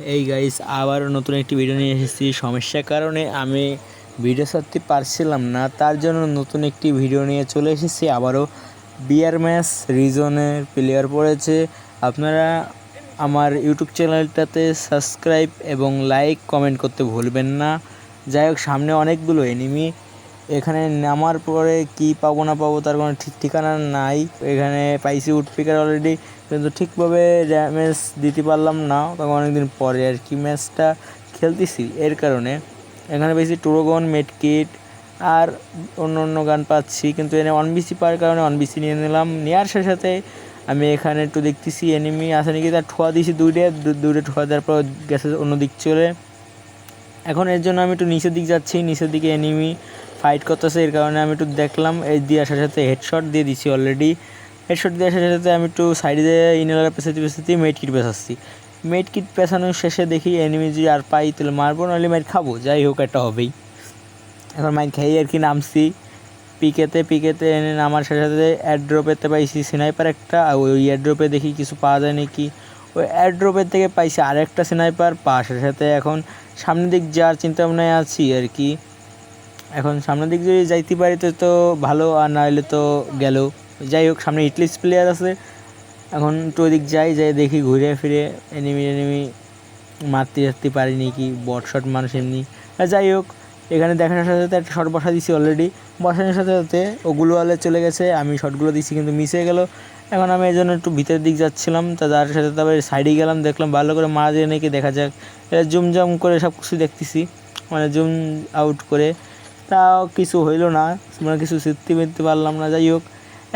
এই গাইস আবার নতুন একটি ভিডিও নিয়ে এসেছি। সমস্যার কারণে আমি ভিডিও ছাড়তে পারছিলাম না, তার জন্য নতুন একটি ভিডিও নিয়ে চলে এসেছি। আবারও বিয়ার ম্যাচ রিজনের প্লেয়ার পড়েছে। আপনারা আমার ইউটিউব চ্যানেলটাতে সাবস্ক্রাইব এবং লাইক কমেন্ট করতে ভুলবেন না। যাই হোক, সামনে অনেকগুলো এনিমি এখানে নামার পরে কি পাবো না পাবো তার কোনো ঠিক ঠিকানা নাই। এখানে পাইছি উডপিকার অলরেডি কিন্তু ঠিকভাবে ড্যামেজ দিতে পারলাম না, তখন অনেকদিন পরে আর কি ম্যাচটা খেলতেছি। এর কারণে এখানে বেশি টুরোগন মেডকিট আর অন্য অন্য গান পাচ্ছি। কিন্তু এনে ওয়ান বিসি পাওয়ার কারণে ওয়ান বিসি নিয়ে নিলাম। নেওয়ার সাথে সাথে আমি এখানে একটু দেখতেছি এনিমি আছে নাকি তার ঠোয়া দিয়েছি দুইটা। দুইটা ঠোয়া দেওয়ার পর গেছে অন্য দিক চলে। এখন এর জন্য আমি একটু নিচের দিক যাচ্ছি। নিচের দিকে এনিমি ফাইট করতেছে। এর কারণে আমি একটু দেখলাম। এই দিয়ে আসার সাথে হেডশট দিয়ে দিছি অলরেডি হেডশট দিয়ে আসার সাথে আমি একটু সাইডে দিয়ে ইনহেলার পেছাতে পেছাতে মেড কিট পেছাচ্ছি। মেড কিট পেছানোর শেষে দেখি এনিমি যদি আর পাই তাহলে মারবো, নাহলে মাইট খাব। যাই হোক একটা হবেই। এখন মাইট খাই আর কি নামছি। পিকেতে পিকেতে এনে নামার সাথে সাথে অ্যাড্রপেতে পাইছি স্নাইপার একটা, আর ওই অ্যাড্রপে দেখি কিছু পাওয়া যায় নাকি। ওই অ্যাড্রপের থেকে পাইছি আরেকটা স্নাইপার পাশের সাথে এখন সামনের দিক যাওয়ার চিন্তা ভাবনায় আছি আর কি। এখন সামনের দিক যদি যাইতে পারি তো তো ভালো, আর না হলে তো গেল। যাই হোক, সামনে ইটলিস প্লেয়ার আছে। এখন একটু ওদিক যাই যাই দেখি ঘুরে ফিরে এনিমি এনিমি মারতে যাতে পারিনি কি বট শট মানুষ এমনি। যাই হোক, এখানে দেখার সাথে সাথে একটা শট বসা দিছি অলরেডি বসানোর সাথে সাথে ওগুলো ওয়ালে চলে গেছে, আমি শটগুলো দিছি কিন্তু মিস হয়ে গেল। এখন আমি এই জন্য একটু ভিতরের দিক যাচ্ছিলাম, তা তার সাথে তারপরে সাইডে গেলাম, দেখলাম ভালো করে মারা যায় নাকি, দেখা যাক। এটা জুম জাম করে সব কিছু দেখতেছি মানে জুম আউট করে। তাও কিছু হইল না মানে কিছু সৃষ্টি মিলতে পারলাম না, যাই হোক।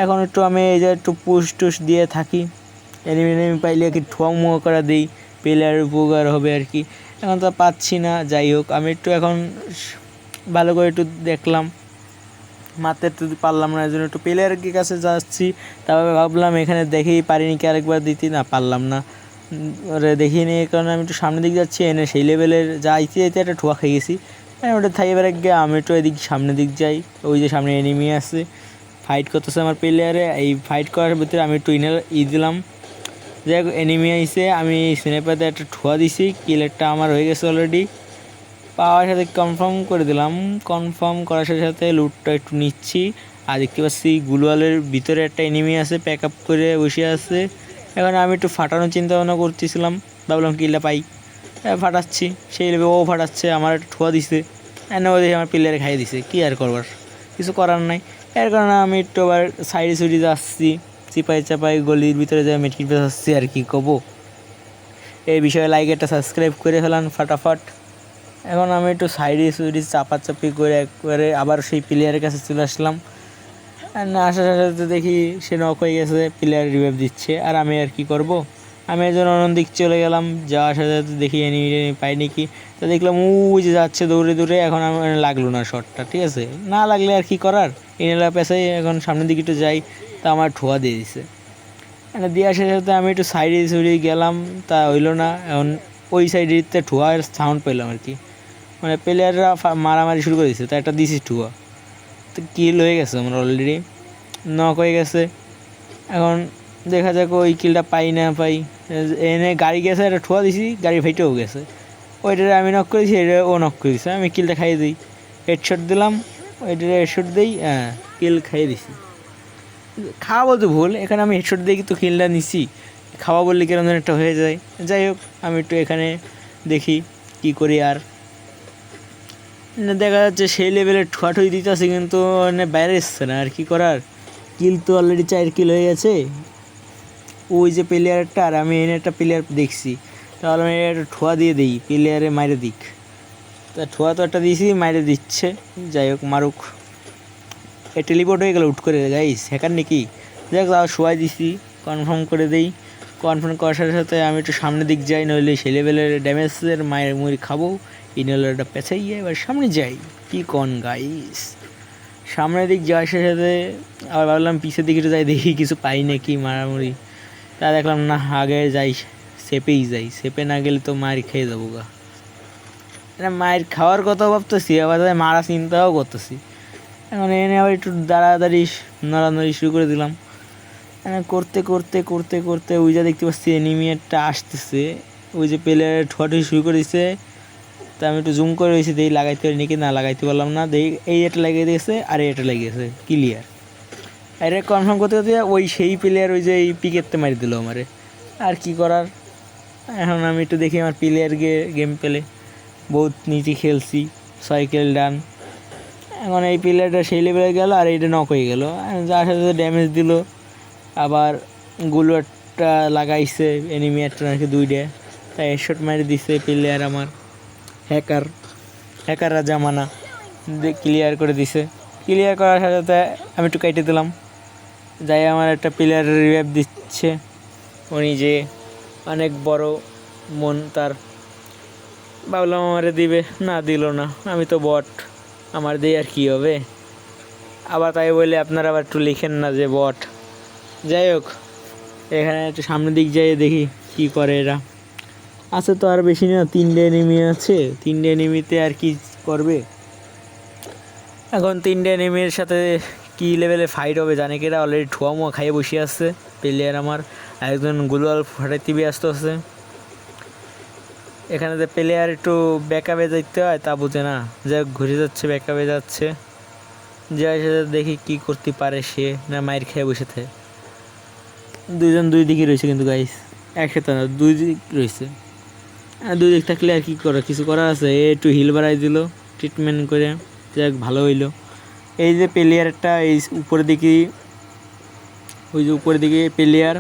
এখন একটু আমি এই যে একটু পুষ টুস দিয়ে থাকি। এনিমি এনিমি পাইলে কি ঠোয়া মুয়া করে দিই প্লেয়ার উপকার হবে আর কি। এখন তো পাচ্ছি না, যাই হোক, আমি একটু এখন ভালো করে একটু দেখলাম। মারতে একটু পারলাম না জন্য একটু প্লেয়ারের কাছে যাচ্ছি। তারপরে ভাবলাম এখানে দেখেই পারিনি কি আরেকবার দিতে, না পারলাম না। ওরে দেখিনি এই কারণে আমি একটু সামনের দিক যাচ্ছি, এনে সেই লেভেলের যা যাইতে একটা ঠোয়া খেয়ে গেছি। ওটা থাই, এবার গিয়ে আমি একটু এদিক সামনের দিক যাই, ওই যে সামনে এনিমি আছে। ফাইট করতেছে আমার প্লেয়ারে এই ফাইট করার ভিতরে আমি একটু ইনার ই দিলাম। যাই হোক এনিমি আইসে আমি স্নেপাতে একটা ঠোয়া দিছি কিলেরটা আমার হয়ে গেছে অলরেডি পাওয়ার সাথে কনফার্ম করে দিলাম। কনফার্ম করার সাথে সাথে লুটটা একটু নিচ্ছি। আর দেখতে পাচ্ছি গুলওয়ালের ভিতরে একটা এনিমি আছে প্যাক আপ করে বসে আছে। এখন আমি একটু ফাটানোর চিন্তা ভাবনা করতেছিলাম। ভাবলাম কিলটা পাই। ফাটাচ্ছি। সেই লেবে ও ফাটাচ্ছে, আমার একটা ঠোয়া দিছে। এনে ও দেখে আমার প্লেয়ারে খাইয়ে দিছে। কী আর করবার? কিছু করার নাই। এর কারণে আমি একটু আবার সাইডে সুইডে যাচ্ছি চিপাই চাপাই গলির ভিতরে যাই মেটকিট আসছি আর কি কবো এই বিষয়ে লাইক একটা সাবস্ক্রাইব করে ফেলান ফাটাফাট। এখন আমি একটু সাইডে সুইডে চাপাচাপি করে একবারে আবার সেই প্লেয়ারের কাছে চলে আসলাম। না আসার সাথে দেখি সে নক হয়ে গেছে প্লেয়ার রিভাইভ দিচ্ছে। আর আমি আর কি করব? আমি এই জন্য অন্য দিক চলে গেলাম, যাওয়ার সাথে সাথে দেখি টেনিমি পাই নাকি। তো দেখলাম ও যে যাচ্ছে দৌড়ে দৌড়ে, এখন আমার লাগল না শটটা ঠিক আছে? না লাগলে আর কি করার? ইনেলা পেছাই এখন সামনের দিকে একটু যাই, তা আমার ঠোয়া দিয়ে দিছে। মানে দিয়ে আসার সাথে আমি একটু সাইডে সুইডে গেলাম, তা হইল না, এখন ওই সাইডে ঠোয়ার সাউন্ড পেলাম আর কি। মানে প্লেয়াররা মারামারি শুরু করে দিচ্ছে তা একটা দিছি ঠুয়া। তো কিল হয়ে গেছে আমার অলরেডি নক হয়ে গেছে। এখন দেখা যাক ওই কিলটা পাই না পাই। এনে গাড়ি গেছে, একটা ঠোয়া দিছি, গাড়ি ফেটেও গেছে। ওইটারে আমি নক করেছি এটা ও নক করে দিছে আমি কিলটা খাইয়ে দিই। হেডশট দিলাম ওইটারে হেডশট দিই হ্যাঁ কিল খাইয়ে দিছি। খাওয়া বলতে ভুল, এখানে আমি হেডশট দিয়ে কিন্তু কিলটা নিছি। খাওয়া বললে কীরকম যেন একটা হয়ে যায়। যাই হোক, আমি একটু এখানে দেখি কি করি আর। দেখা যাচ্ছে সেই লেভেলের ঠুয়াঠুই দিতেছে কিন্তু মানে বাইরে এসছে না, আর কি করার? কিল তো অলরেডি চার কিল হয়ে গেছে। ওই যে প্লেয়ারটা আর আমি এনে একটা প্লেয়ার দেখছি। তাহলে আমি একটা ঠোয়া দিয়ে দিই প্লেয়ারে মাইরে দিক। তা ঠোয়া তো একটা দিয়েছি, মাইরে দিচ্ছে। যাই হোক, মারুক। এ টেলিপোর্ট হয়ে গেল উঠ করে গাইস হ্যাকার নাকি? দেখ, তাও শোয়াই দিছি কনফার্ম করে দেই। কনফার্ম করার সাথে সাথে আমি একটু সামনের দিক যাই, নইলে সেই লেভেলের ড্যামেজের মায়ের মুড়ি খাব। ইনহেলারটা পেঁচাইয়ে এবার সামনে যাই। কি কন গাইস সামনের দিক যাওয়ার সাথে সাথে আবার ভাবলাম পিছের দিকে একটু যাই, দেখি কিছু পাই নাকি মারামারি। তা দেখলাম না, আগে যাই, সেপেই যাই। সেপে না গেলে তো মায়ের খেয়ে যাব গা। মায়ের খাওয়ার কথাও ভাবতেছি, আবার তাই মারা চিন্তাও করতেছি। এখন এনে আবার একটু দাঁড়াদাড়ি নড়ানড়ি শুরু করে দিলাম। করতে করতে করতে করতে ওই যা দেখতে পাচ্ছি এনিমি একটা আসতেছে। ওই যে প্লেয়ার ঠোয়াটি শুরু করে দিছে। তা আমি একটু জুম করে রয়েছি দেই লাগাইতে পারি নাকি? না, লাগাইতে পারলাম না। দেই এই এটা লাগিয়ে দিয়েছে, আর এটা লাগিয়েছে ক্লিয়ার এটা কনফার্ম করতে করতে ওই সেই প্লেয়ার ওই যে এই পিকেরতে মারি দিল আমারে। আর কি করার? এখন আমি একটু দেখি আমার প্লেয়ার গিয়ে গেম পেলে। বহুত নিচে খেলছি সাইকেল ডান এখন এই প্লেয়ারটা সেই লেভেলে গেল আর এইটা নক হয়ে গেল। যার সাথে ড্যামেজ দিল, আবার গুলোটা লাগাইছে এনিমি একটা নাকি দুইটা। তাই হেডশট মারি দিছে প্লেয়ার আমার হ্যাকার হ্যাকাররা জামানা। ক্লিয়ার করে দিছে। ক্লিয়ার করার সাথে সাথে আমি একটু কেটে দিলাম। যাই আমার একটা প্লেয়ার রিভাইভ দিচ্ছে। উনি যে অনেক বড় মন তার ভাবলাম আমারে দিবে, না দিল না। আমি তো বট, আমার দিয়ে আর কী হবে? আবার তাই বলে আপনারা আবার একটু লিখেন না যে বট। যাই হোক, এখানে একটু সামনের দিক যাই দেখি কি করে এরা। আছে তো আর বেশি না, তিনটে এনিমি আছে। তিনটে এনিমিতে আর কি করবে? এখন তিনটে এনিমির সাথে কি লেভেলে ফাইট হবে জানে কি? এরা অলরেডি ঠোয়া মোয়া খাইয়ে বসে আছে। প্লেয়ার আমার একজন গুলাল ফাটাইতে আসতে আছে এখানে যে প্লেয়ার একটু ব্যাকআপে যেতে হয়, তা বুঝে না। যে ঘুরে যাচ্ছে ব্যাকআপে যাচ্ছে। যে দেখি কি করতে পারে সে, না মায়ের খেয়ে বসে থাকে। দুইজন দুই দিকে রয়েছে কিন্তু গাইস একসাথে না, দুই দিক রয়েছে। দুই দিক থাকলে আর কি করা? কিছু করার আছে? এ একটু হিল বাড়াই দিল ট্রিটমেন্ট করে, যাক, ভালো হইল। এই যে প্লেয়ারটা এই উপরের দিকে, ওই যে উপরের দিকে প্লেয়ার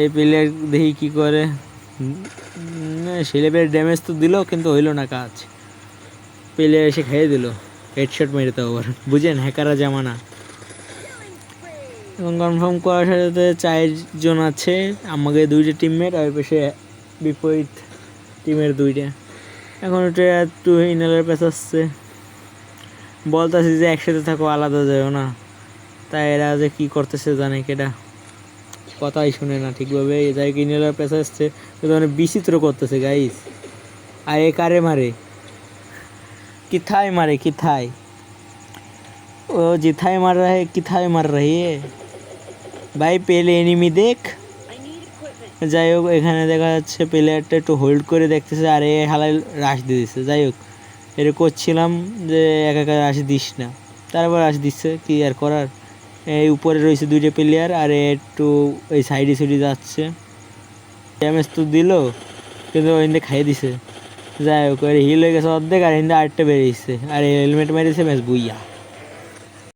এই প্লেয়ার দেখি কী করে। ছেলেপের ড্যামেজ তো দিল, কিন্তু হইল না কাজ। পেলে এসে খেয়ে দিল হেডশট মেরে তো আবার। বুঝেন হ্যাকাররা জামানা। এবং কনফার্ম করার সাথে চারজন আছে, আমাকে দুইটা টিমমেট আর পাশে বিপরীত টিমের দুইটা। এখন ওটা একটু ইনালের পেঁচাচ্ছে বলতেছে যে একসাথে থাকো, আলাদা যাও না। তাই এরা যে কী করতেছে জানে কেটা কথাই শুনে না, ঠিকভাবে যাই কিনেলার পেশা আসছে? মানে বিচিত্র করতেছে গাইস আর এ কারে মারে? কিথায় মারে, কিথায়? ও জিথায় মার রাহে, কিথায় মার রহি? ভাই, পেলে এনিমি দেখ। যাই হোক, এখানে দেখা যাচ্ছে প্লেয়ারটা একটু হোল্ড করে দেখতেছে, আর এ হালাই রাশ দিয়ে দিচ্ছে যাই হোক, এটা করছিলাম যে একা একা রাশ দিস না। তারপর রাশ দিচ্ছে, কি আর করার? এই উপরে রয়েছে দুইটা প্লেয়ার আর একটু ওই সাইডে সাইডে যাচ্ছে। ড্যামেজ তো দিল, কিন্তু ওইখানে খাইয়ে দিছে। যাই হোক হিল হয়ে গেছে অর্ধেক আর হিন্দে আরেকটা বেরিয়েছে। আর হেলমেট মেরেছে ম্যাচ বুইয়া।